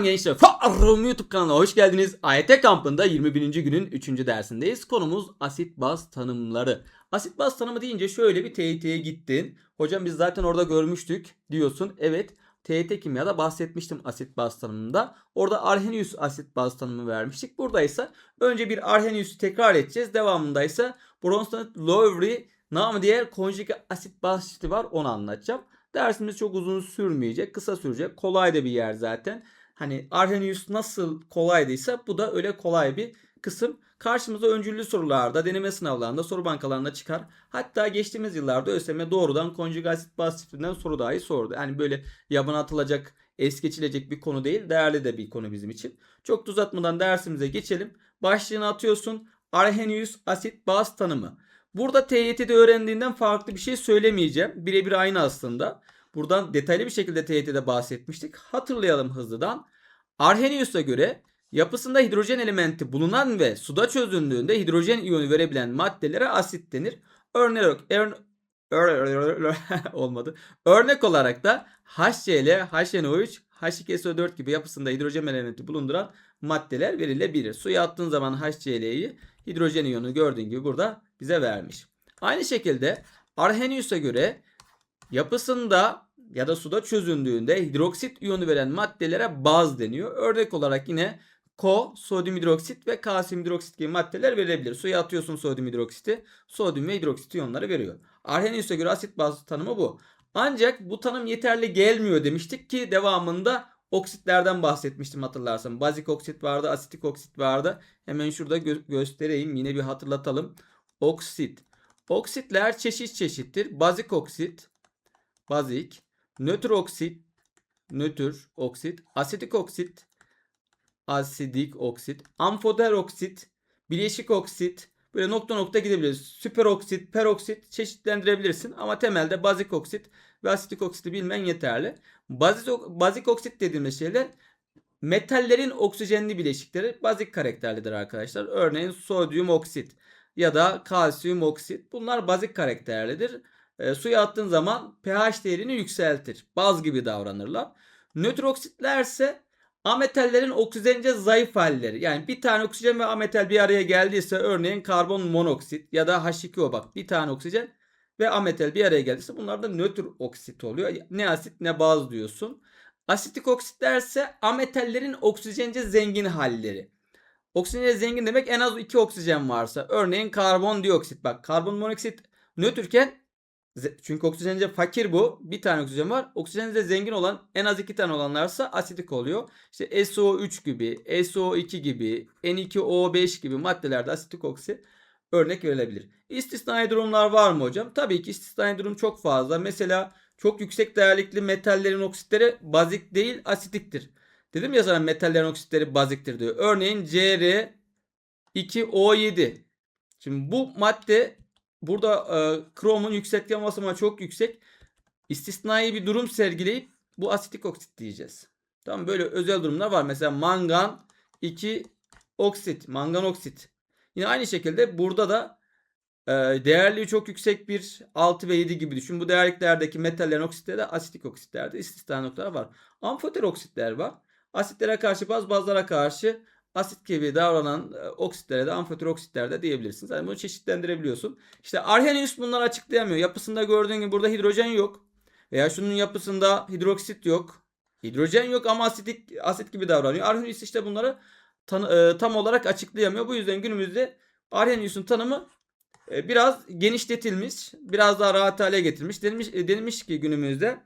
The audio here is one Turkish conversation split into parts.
Selam gençler. Farrum YouTube kanalına hoş geldiniz. AYT kampında 21. günün 3. dersindeyiz. Konumuz asit baz tanımları. Asit baz tanımı deyince şöyle bir TYT'ye gittin. Hocam biz zaten orada görmüştük diyorsun. Evet. TYT kimyada bahsetmiştim asit baz tanımında. Orada Arrhenius asit baz tanımı vermiştik. Burada ise önce bir Arrhenius'u tekrar edeceğiz. Devamında ise Bronsted Lowry namı diğer konjüge asit baz çifti var onu anlatacağım. Dersimiz çok uzun sürmeyecek, kısa sürecek. Kolay da bir yer zaten. Hani Arrhenius nasıl kolaydıysa bu da öyle kolay bir kısım. Karşımıza öncüllü sorularda, deneme sınavlarında, soru bankalarında çıkar. Hatta geçtiğimiz yıllarda ÖSYM doğrudan konjüge asit baz çiftinden soru dahi sordu. Yani böyle yabana atılacak, es geçilecek bir konu değil. Değerli de bir konu bizim için. Çok da uzatmadan dersimize geçelim. Başlığını atıyorsun. Arrhenius asit baz tanımı. Burada TYT'de öğrendiğinden farklı bir şey söylemeyeceğim. Birebir aynı aslında. Buradan detaylı bir şekilde TYT'de bahsetmiştik. Hatırlayalım hızlıdan. Arrhenius'a göre yapısında hidrojen elementi bulunan ve suda çözündüğünde hidrojen iyonu verebilen maddelere asit denir. Örnek, ör- ör- olmadı. Örnek olarak da HCl, HNO3, H2SO4 gibi yapısında hidrojen elementi bulunduran maddeler verilebilir. Suya attığın zaman HCl'yi hidrojen iyonu gördüğün gibi burada bize vermiş. Aynı şekilde Arrhenius'a göre yapısında ya da suda çözündüğünde hidroksit iyonu veren maddelere baz deniyor. Örnek olarak yine Ko, sodyum hidroksit ve kalsiyum hidroksit gibi maddeler verilebilir. Suya atıyorsun sodyum hidroksiti, sodyum ve hidroksit iyonları veriyor. Arrhenius'a göre asit baz tanımı bu. Ancak bu tanım yeterli gelmiyor demiştik ki devamında oksitlerden bahsetmiştim hatırlarsan. Bazik oksit vardı, asitik oksit vardı. Hemen şurada gö- göstereyim. Yine bir hatırlatalım. Oksit. Oksitler çeşit çeşittir. Bazik oksit, bazik, nötr oksit, nötr oksit, asitik oksit, asidik oksit, amfoter oksit, bileşik oksit, böyle nokta nokta gidebiliriz. Süper oksit, peroksit çeşitlendirebilirsin ama temelde bazik oksit ve asitik oksiti bilmen yeterli. Bazik, bazik oksit dediğimiz şeyler metallerin oksijenli bileşikleri bazik karakterlidir arkadaşlar. Örneğin sodyum oksit ya da kalsiyum oksit. Bunlar bazik karakterlidir. E, suya attığın zaman pH değerini yükseltir. Baz gibi davranırlar. Nötr oksitler ise ametallerin oksijence zayıf halleri. Yani bir tane oksijen ve ametal bir araya geldiyse örneğin karbon monoksit ya da H2O bak bir tane oksijen ve ametal bir araya geldiyse bunlar da nötr oksit oluyor. Ne asit ne baz diyorsun. Asitik oksitler ise ametallerin oksijence zengin halleri. Oksijence zengin demek en az 2 oksijen varsa. Örneğin karbondioksit. Bak karbon monoksit nötrken çünkü oksijence fakir bu. Bir tane oksijen var. Oksijence zengin olan en az 2 tane olanlarsa asitik oluyor. İşte SO3 gibi, SO2 gibi, N2O5 gibi maddelerde asitik oksit örnek verilebilir. İstisnai durumlar var mı hocam? Tabii ki istisnai durum çok fazla. Mesela çok yüksek değerlikli metallerin oksitleri bazik değil asitiktir. Dedim ya sana metallerin oksitleri baziktir diyor. Örneğin Cr2O7. Şimdi bu madde burada e, kromun yükseltgen basamağı çok yüksek. İstisnai bir durum sergileyip bu asitik oksit diyeceğiz. Tamam böyle özel durumlar var. Mesela mangan 2 oksit, mangan oksit. Yine aynı şekilde burada da e, değerliği çok yüksek bir 6 ve 7 gibi düşün. Bu değerliklerdeki metallerin oksitleri de asitik oksitlerde istisna noktalar var. Amfoter oksitler var. Asitlere karşı baz, bazlara karşı asit gibi davranan e, oksitlere de oksitler de diyebilirsiniz. Yani bunu çeşitlendirebiliyorsun. İşte Arrhenius bunları açıklayamıyor. Yapısında gördüğün gibi burada hidrojen yok. Veya şunun yapısında hidroksit yok. Hidrojen yok ama asitik asit gibi davranıyor. Arrhenius işte bunları tan- e, tam olarak açıklayamıyor. Bu yüzden günümüzde Arrhenius'un tanımı e, biraz genişletilmiş, biraz daha rahat hale getirilmiş. Denilmiş, denilmiş ki günümüzde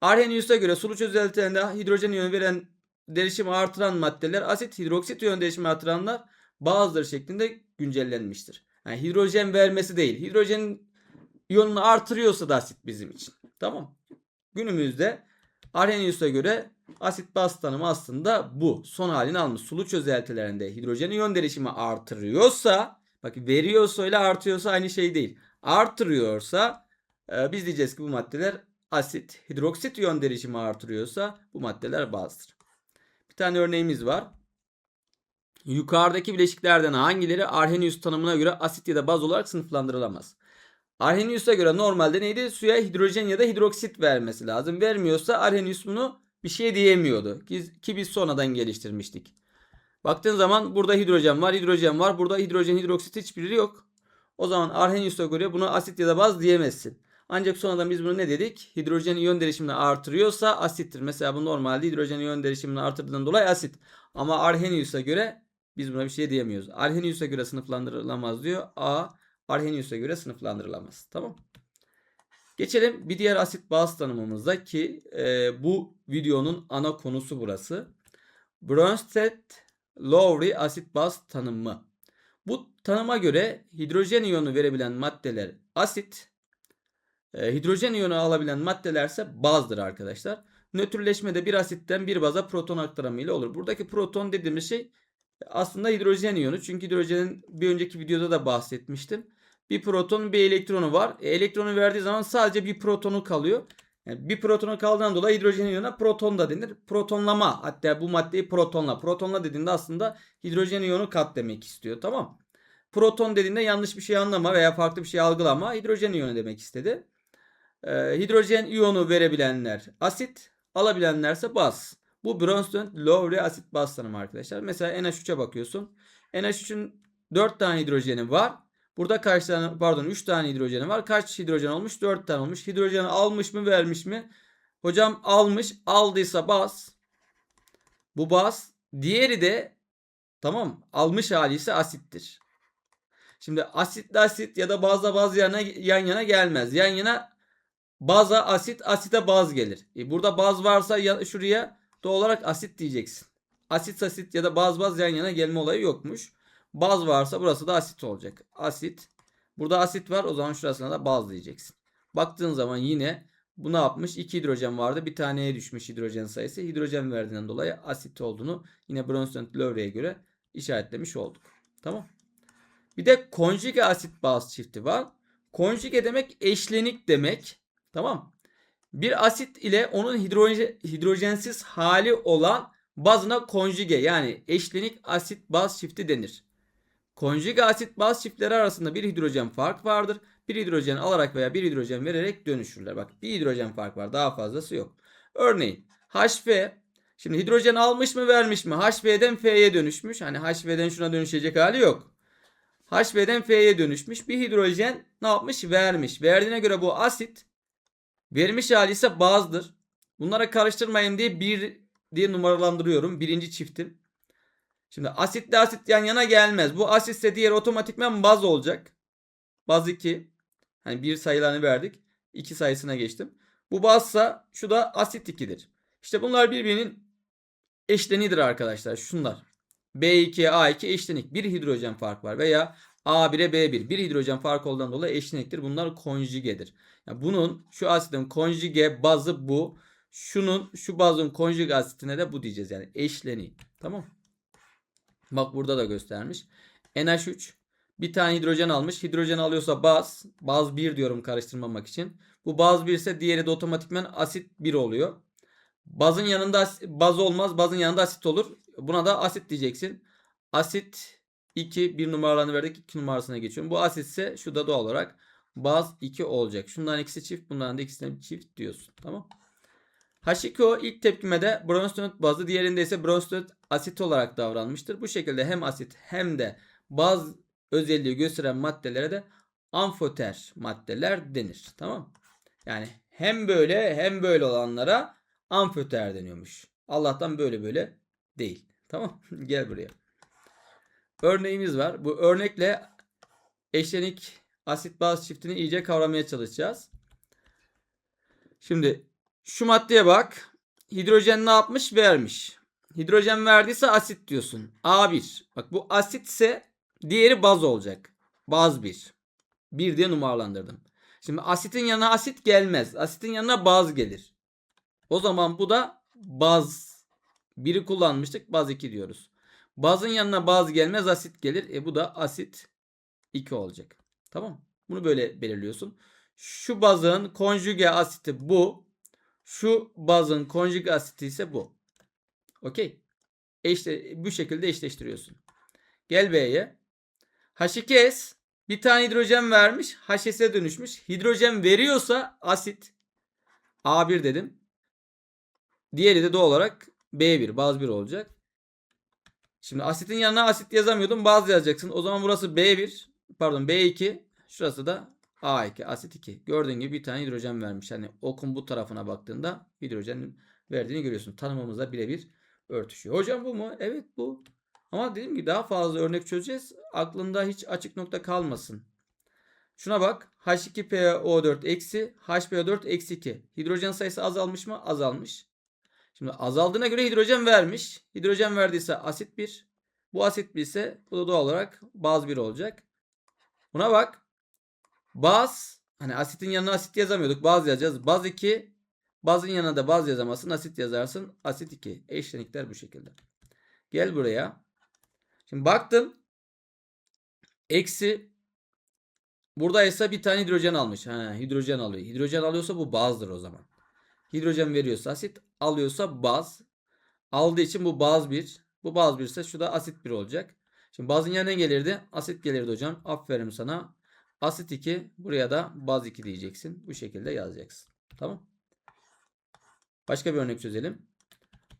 Arrhenius'a göre sulu çözeltilerinde hidrojen iyonu veren derişimi artıran maddeler asit hidroksit iyon derişimi artıranlar bazıları şeklinde güncellenmiştir. Yani hidrojen vermesi değil. Hidrojen iyonunu artırıyorsa da asit bizim için. Tamam. Günümüzde Arrhenius'a göre asit baz tanımı aslında bu. Son halini almış. Sulu çözeltilerinde hidrojen iyon derişimi artırıyorsa bak veriyorsa ile artıyorsa aynı şey değil. Artırıyorsa e, biz diyeceğiz ki bu maddeler asit, hidroksit iyon derişimi artırıyorsa bu maddeler bazdır. Tane örneğimiz var. Yukarıdaki bileşiklerden hangileri Arrhenius tanımına göre asit ya da baz olarak sınıflandırılamaz? Arrhenius'a göre normalde neydi? Suya hidrojen ya da hidroksit vermesi lazım. Vermiyorsa Arrhenius bunu bir şey diyemiyordu. Ki, ki biz sonradan geliştirmiştik. Baktığın zaman burada hidrojen var, hidrojen var. Burada hidrojen, hidroksit hiçbiri yok. O zaman Arrhenius'a göre buna asit ya da baz diyemezsin. Ancak sonradan biz bunu ne dedik? Hidrojen iyon derişimini artırıyorsa asittir. Mesela bu normalde hidrojen iyon derişimini artırdığından dolayı asit. Ama Arrhenius'a göre biz buna bir şey diyemiyoruz. Arrhenius'a göre sınıflandırılamaz diyor. A Arrhenius'a göre sınıflandırılamaz. Tamam. Geçelim bir diğer asit baz tanımımızda ki e, bu videonun ana konusu burası. Bronsted-Lowry asit baz tanımı. Bu tanıma göre hidrojen iyonu verebilen maddeler asit, e, hidrojen iyonu alabilen maddelerse bazdır arkadaşlar. Nötrleşmede bir asitten bir baza proton aktarımı ile olur. Buradaki proton dediğimiz şey aslında hidrojen iyonu. Çünkü hidrojenin bir önceki videoda da bahsetmiştim. Bir proton bir elektronu var. E, elektronu verdiği zaman sadece bir protonu kalıyor. Yani bir protonu kaldığından dolayı hidrojen iyonuna proton da denir. Protonlama hatta bu maddeyi protonla. Protonla dediğinde aslında hidrojen iyonu kat demek istiyor. Tamam. Proton dediğinde yanlış bir şey anlama veya farklı bir şey algılama hidrojen iyonu demek istedi. Ee, hidrojen iyonu verebilenler asit, alabilenlerse baz. Bu Bronsted-Lowry asit baz tanımı arkadaşlar. Mesela NH3'e bakıyorsun. NH3'ün 4 tane hidrojeni var. Burada kaç tane pardon 3 tane hidrojeni var. Kaç hidrojen olmuş? 4 tane olmuş. Hidrojeni almış mı vermiş mi? Hocam almış. Aldıysa baz. Bu baz. Diğeri de tamam almış hali ise asittir. Şimdi asitli asit ya da bazla baz yana, yan yana gelmez. Yan yana baza asit asite baz gelir. E burada baz varsa ya, şuraya doğal olarak asit diyeceksin. Asit asit ya da baz baz yan yana gelme olayı yokmuş. Baz varsa burası da asit olacak. Asit. Burada asit var o zaman şurasına da baz diyeceksin. Baktığın zaman yine bu ne yapmış? 2 hidrojen vardı. Bir taneye düşmüş hidrojen sayısı. Hidrojen verdiğinden dolayı asit olduğunu yine Bronsted-Lowry'e göre işaretlemiş olduk. Tamam. Bir de konjüge asit baz çifti var. Konjüge demek eşlenik demek. Tamam. Bir asit ile onun hidrojen, hidrojensiz hali olan bazına konjüge yani eşlenik asit baz çifti denir. Konjüge asit baz çiftleri arasında bir hidrojen fark vardır. Bir hidrojen alarak veya bir hidrojen vererek dönüşürler. Bak bir hidrojen fark var daha fazlası yok. Örneğin HF şimdi hidrojen almış mı vermiş mi? HV'den F'ye dönüşmüş. Hani HV'den şuna dönüşecek hali yok. HV'den F'ye dönüşmüş. Bir hidrojen ne yapmış? Vermiş. Verdiğine göre bu asit vermiş hali ise bazdır. Bunlara karıştırmayın diye bir diye numaralandırıyorum. Birinci çiftim. Şimdi asitle asit yan yana gelmez. Bu asitse diğer otomatikman baz olacak. Baz 2. Hani bir sayılarını verdik. 2 sayısına geçtim. Bu bazsa şu da asit 2'dir. İşte bunlar birbirinin eşlenidir arkadaşlar. Şunlar. B2'ye A2 eşlenik. Bir hidrojen fark var. Veya A1'e B1. Bir hidrojen fark olduğundan dolayı eşleniktir. Bunlar konjügedir. Yani bunun şu asitin konjüge bazı bu. Şunun şu bazın konjüge asitine de bu diyeceğiz. Yani eşleniği. Tamam Bak burada da göstermiş. NH3 bir tane hidrojen almış. Hidrojen alıyorsa baz. Baz 1 diyorum karıştırmamak için. Bu baz 1 ise diğeri de otomatikman asit 1 oluyor. Bazın yanında baz olmaz. Bazın yanında asit olur. Buna da asit diyeceksin. Asit 2 bir numaralarını verdik. 2 numarasına geçiyorum. Bu asit ise şu da doğal olarak baz 2 olacak. Şundan ikisi çift. Bundan da ikisine çift diyorsun. Tamam. H2O ilk tepkimede Bronsted bazı diğerinde ise Bronsted asit olarak davranmıştır. Bu şekilde hem asit hem de baz özelliği gösteren maddelere de amfoter maddeler denir. Tamam Yani hem böyle hem böyle olanlara amfoter deniyormuş. Allah'tan böyle böyle değil. Tamam Gel buraya. Örneğimiz var. Bu örnekle eşlenik asit baz çiftini iyice kavramaya çalışacağız. Şimdi şu maddeye bak. Hidrojen ne yapmış? Vermiş. Hidrojen verdiyse asit diyorsun. A1. Bak bu asitse diğeri baz olacak. Baz 1. 1 diye numaralandırdım. Şimdi asitin yanına asit gelmez. Asitin yanına baz gelir. O zaman bu da baz. Biri kullanmıştık. Baz 2 diyoruz. Bazın yanına baz gelmez asit gelir. E bu da asit 2 olacak. Tamam. Bunu böyle belirliyorsun. Şu bazın konjüge asiti bu. Şu bazın konjug asiti ise bu. Okey. İşte bu şekilde eşleştiriyorsun. Gel B'ye. H2S bir tane hidrojen vermiş. HS'e dönüşmüş. Hidrojen veriyorsa asit. A1 dedim. Diğeri de doğal olarak B1 baz 1 olacak. Şimdi asitin yanına asit yazamıyordum. Baz yazacaksın. O zaman burası B1 pardon B2 şurası da A2 asit 2. Gördüğün gibi bir tane hidrojen vermiş. Hani okun bu tarafına baktığında hidrojen verdiğini görüyorsun. Tanımımızla birebir örtüşüyor. Hocam bu mu? Evet bu. Ama dediğim gibi daha fazla örnek çözeceğiz. Aklında hiç açık nokta kalmasın. Şuna bak. H2PO4 eksi HPO4 eksi 2. Hidrojen sayısı azalmış mı? Azalmış. Şimdi azaldığına göre hidrojen vermiş. Hidrojen verdiyse asit 1. Bu asit 1 ise bu da doğal olarak baz 1 olacak. Buna bak. Baz hani asitin yanına asit yazamıyorduk. Baz yazacağız. Baz 2. Bazın yanına da baz yazamazsın. Asit yazarsın. Asit 2. Eşlenikler bu şekilde. Gel buraya. Şimdi baktın. Eksi. Burada ise bir tane hidrojen almış. Ha, hidrojen alıyor. Hidrojen alıyorsa bu bazdır o zaman. Hidrojen veriyorsa asit. Alıyorsa baz. Aldığı için bu baz 1. Bu baz 1 ise şu da asit 1 olacak. Şimdi bazın yanına gelirdi. Asit gelirdi hocam. Aferin sana. Asit 2. Buraya da baz 2 diyeceksin. Bu şekilde yazacaksın. Tamam. Başka bir örnek çözelim.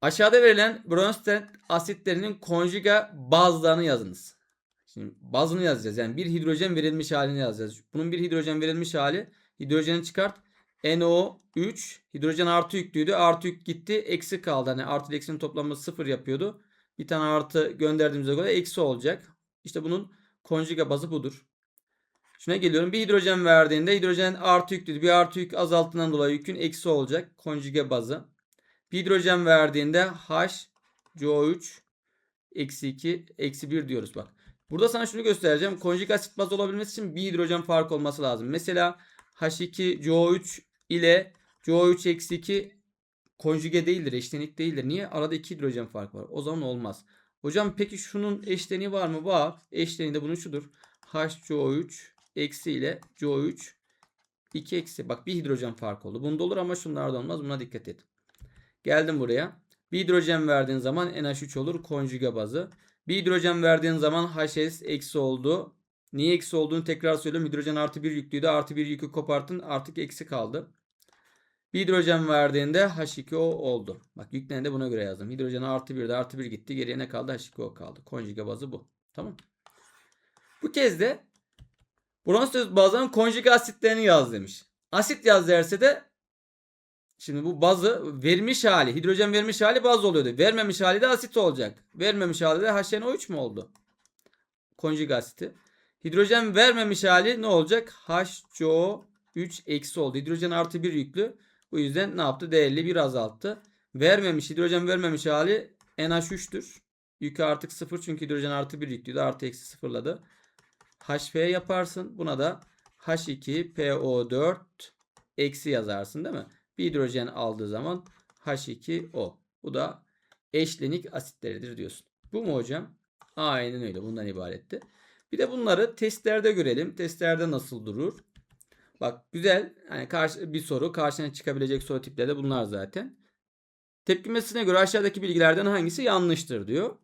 Aşağıda verilen Bronsted asitlerinin konjuga bazlarını yazınız. Şimdi bazını yazacağız. Yani bir hidrojen verilmiş halini yazacağız. Bunun bir hidrojen verilmiş hali. Hidrojeni çıkart. NO3 hidrojen artı yüklüydü. Artı yük gitti. Eksi kaldı. Hani artı eksinin toplamı sıfır yapıyordu. Bir tane artı gönderdiğimize göre eksi olacak. İşte bunun konjuga bazı budur. Şuna geliyorum. Bir hidrojen verdiğinde hidrojen artı yüklüydü. Bir artı yük azaltından dolayı yükün eksi olacak. Konjuga bazı. Bir hidrojen verdiğinde H CO3 eksi 2 eksi 1 diyoruz bak. Burada sana şunu göstereceğim. Konjug asit baz olabilmesi için bir hidrojen fark olması lazım. Mesela H2CO3 ile CO3 eksi 2 konjüge değildir, eşlenik değildir. Niye? Arada iki hidrojen fark var. O zaman olmaz. Hocam peki şunun eşleniği var mı? Var. Eşleniği de bunun şudur. HCO3 eksi ile CO3 2 eksi. Bak bir hidrojen fark oldu. Bunda olur ama şunlarda olmaz. Buna dikkat et. Geldim buraya. Bir hidrojen verdiğin zaman NH3 olur. Konjüge bazı. Bir hidrojen verdiğin zaman HS eksi oldu. Niye eksi olduğunu tekrar söylüyorum. Hidrojen artı 1 yüklüydü. Artı 1 yükü kopartın. Artık eksi kaldı. Bir hidrojen verdiğinde H2O oldu. Bak yüklerini de buna göre yazdım. Hidrojen artı 1'de artı 1 gitti. Geriye ne kaldı? H2O kaldı. Konjüge bazı bu. Tamam. Bu kez de bronz bazının konjüge asitlerini yaz demiş. Asit yaz derse de Şimdi bu bazı vermiş hali, hidrojen vermiş hali baz oluyordu. Vermemiş hali de asit olacak. Vermemiş hali de HNO3 mü oldu? Konjüge asiti. Hidrojen vermemiş hali ne olacak? HCO3 eksi oldu. Hidrojen artı 1 yüklü. Bu yüzden ne yaptı? Değerli bir azalttı. Vermemiş, hidrojen vermemiş hali NH3'tür. Yükü artık 0 çünkü hidrojen artı 1 yüklüydü. Artı eksi sıfırladı. HP yaparsın. Buna da H2PO4 eksi yazarsın değil mi? Bir hidrojen aldığı zaman H2O. Bu da eşlenik asitleridir diyorsun. Bu mu hocam? Aynen öyle. Bundan ibaretti. Bir de bunları testlerde görelim. Testlerde nasıl durur? Bak güzel. Hani karşı bir soru karşına çıkabilecek soru tipleri de bunlar zaten. Tepkimesine göre aşağıdaki bilgilerden hangisi yanlıştır diyor.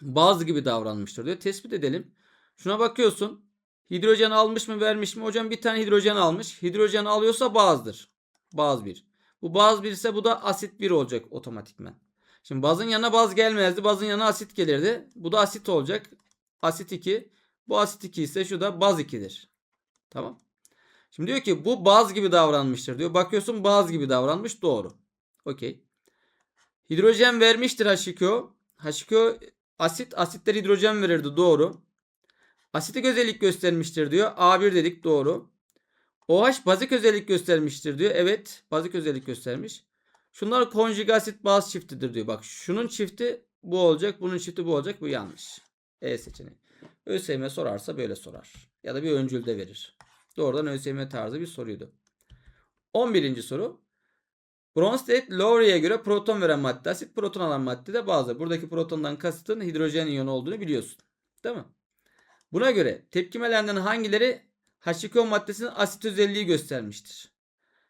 Bazı gibi davranmıştır diyor. Tespit edelim. Şuna bakıyorsun. Hidrojen almış mı vermiş mi? Hocam bir tane hidrojen almış. Hidrojen alıyorsa bazdır. Baz 1. Bu baz 1 ise bu da asit 1 olacak otomatikmen. Şimdi bazın yanına baz gelmezdi. Bazın yanına asit gelirdi. Bu da asit olacak. Asit 2. Bu asit 2 ise şu da baz 2'dir. Tamam. Şimdi diyor ki bu baz gibi davranmıştır diyor. Bakıyorsun baz gibi davranmış. Doğru. Okey. Hidrojen vermiştir H2O. H2O asit. Asitler hidrojen verirdi. Doğru. Asitik özellik göstermiştir diyor. A1 dedik. Doğru. OH bazik özellik göstermiştir diyor. Evet bazik özellik göstermiş. Şunlar konjüge asit baz çiftidir diyor. Bak şunun çifti bu olacak. Bunun çifti bu olacak. Bu yanlış. E seçeneği. ÖSYM sorarsa böyle sorar. Ya da bir öncülde verir. Doğrudan ÖSYM tarzı bir soruydu. 11. soru. Bronsted Lowry'e göre proton veren madde asit proton alan madde de bazı. Buradaki protondan kasıtın hidrojen iyonu olduğunu biliyorsun. Değil mi? Buna göre tepkimelerinden hangileri H2O maddesinin asit özelliği göstermiştir.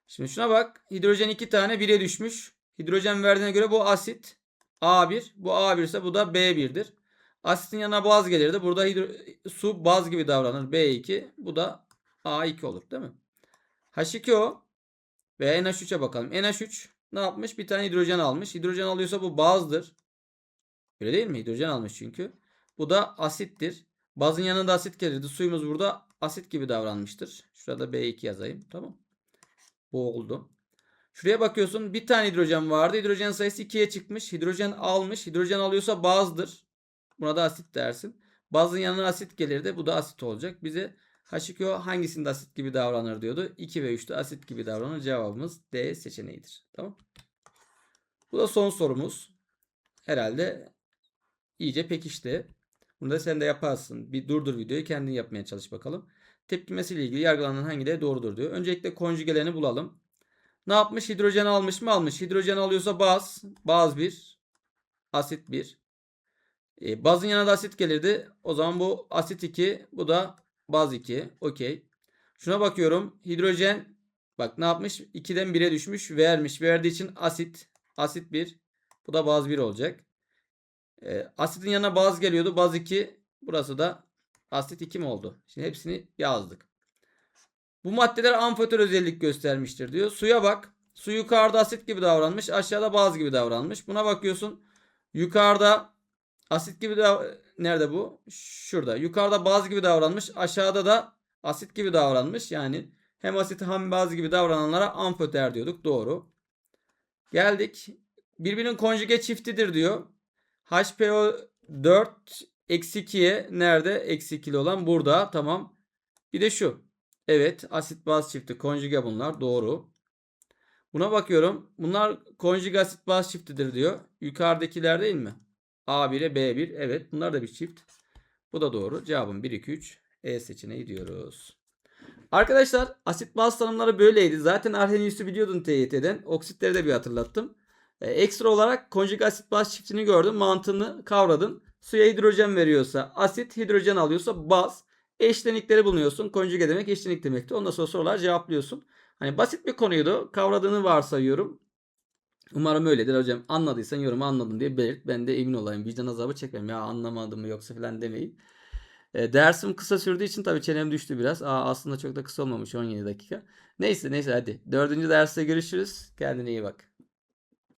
Şimdi şuna bak. Hidrojen 2 tane 1'e düşmüş. Hidrojen verdiğine göre bu asit A1. Bu A1 ise bu da B1'dir. Asitin yanına baz gelirdi. Burada hidro- su baz gibi davranır. B2. Bu da A2 olur değil mi? H2O ve NH3'e bakalım. NH3 ne yapmış? Bir tane hidrojen almış. Hidrojen alıyorsa bu bazdır. Öyle değil mi? Hidrojen almış çünkü. Bu da asittir. Bazın yanında asit gelirdi. Suyumuz burada asit gibi davranmıştır. Şurada B2 yazayım. Tamam. Bu oldu. Şuraya bakıyorsun. Bir tane hidrojen vardı. Hidrojen sayısı 2'ye çıkmış. Hidrojen almış. Hidrojen alıyorsa bazdır. Buna da asit dersin. Bazın yanına asit gelirdi. Bu da asit olacak. Bize H2O hangisinde asit gibi davranır diyordu. 2 ve 3'te asit gibi davranır. Cevabımız D seçeneğidir. Tamam. Bu da son sorumuz. Herhalde iyice pekişti. Bunu da sen de yaparsın. Bir durdur videoyu kendin yapmaya çalış bakalım. Tepkimesiyle ilgili yargılanan hangileri doğrudur diyor. Öncelikle konjugelerini bulalım. Ne yapmış? Hidrojen almış mı? Almış. Hidrojen alıyorsa baz. Baz 1. Asit 1. E, bazın yanına da asit gelirdi. O zaman bu asit 2. Bu da baz 2. Okey. Şuna bakıyorum. Hidrojen bak ne yapmış? 2'den 1'e düşmüş. Vermiş. Verdiği için asit. Asit 1. Bu da baz 1 olacak. E, asitin yanına baz geliyordu. Baz 2. Burası da asit 2 mi oldu? Şimdi hepsini yazdık. Bu maddeler amfotör özellik göstermiştir diyor. Suya bak. Su yukarıda asit gibi davranmış. Aşağıda baz gibi davranmış. Buna bakıyorsun. Yukarıda asit gibi nerede bu? Şurada. Yukarıda baz gibi davranmış. Aşağıda da asit gibi davranmış. Yani hem asit hem baz gibi davrananlara amfoter diyorduk. Doğru. Geldik. Birbirinin konjüge çiftidir diyor. HPO 4 eksi 2'ye nerede? Eksi 2'li olan burada. Tamam. Bir de şu. Evet asit baz çifti konjüge bunlar doğru. Buna bakıyorum. Bunlar konjüge asit baz çiftidir diyor. Yukarıdakiler değil mi? A1 ile B1 evet bunlar da bir çift. Bu da doğru. Cevabım 1 2 3 E seçeneği diyoruz. Arkadaşlar asit baz tanımları böyleydi. Zaten Arrhenius'u biliyordun TYT'den. Oksitleri de bir hatırlattım. E, ekstra olarak konjüge asit baz çiftini gördün. Mantığını kavradın. Suya hidrojen veriyorsa asit, hidrojen alıyorsa baz. Eşlenikleri bulunuyorsun. Konjüge demek eşlenik demekti. Ondan sonra sorular cevaplıyorsun. Hani basit bir konuydu. Kavradığını varsayıyorum. Umarım öyledir hocam. Anladıysan yorumu anladım diye belirt. Ben de emin olayım. Vicdan azabı çekmem. Ya anlamadım mı yoksa falan demeyin. E, dersim kısa sürdüğü için tabii çenem düştü biraz. Aa, aslında çok da kısa olmamış 17 dakika. Neyse neyse hadi. Dördüncü derste görüşürüz. Kendine iyi bak.